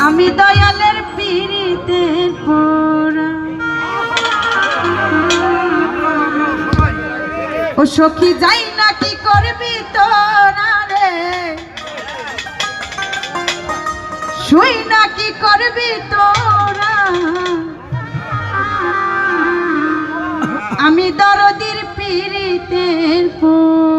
আমি দয়ালের পীড়িতের পোড়া ও সখী, যাই না কি করবি তোরা রে? শুই না কি করবি তোরা? আমি দরদির পীড়িতের পোড়া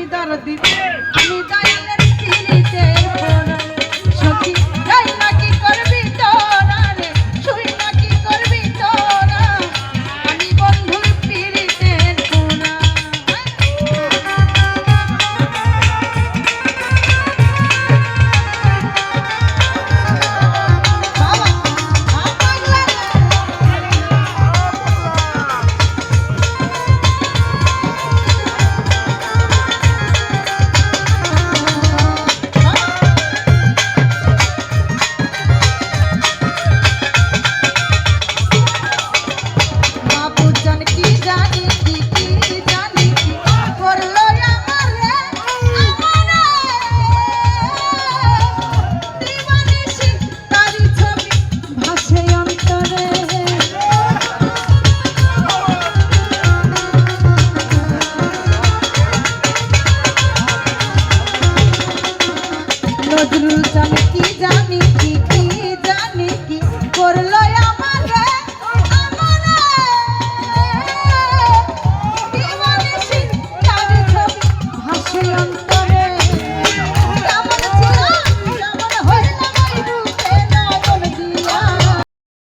জমিদার দিবে আমি যাই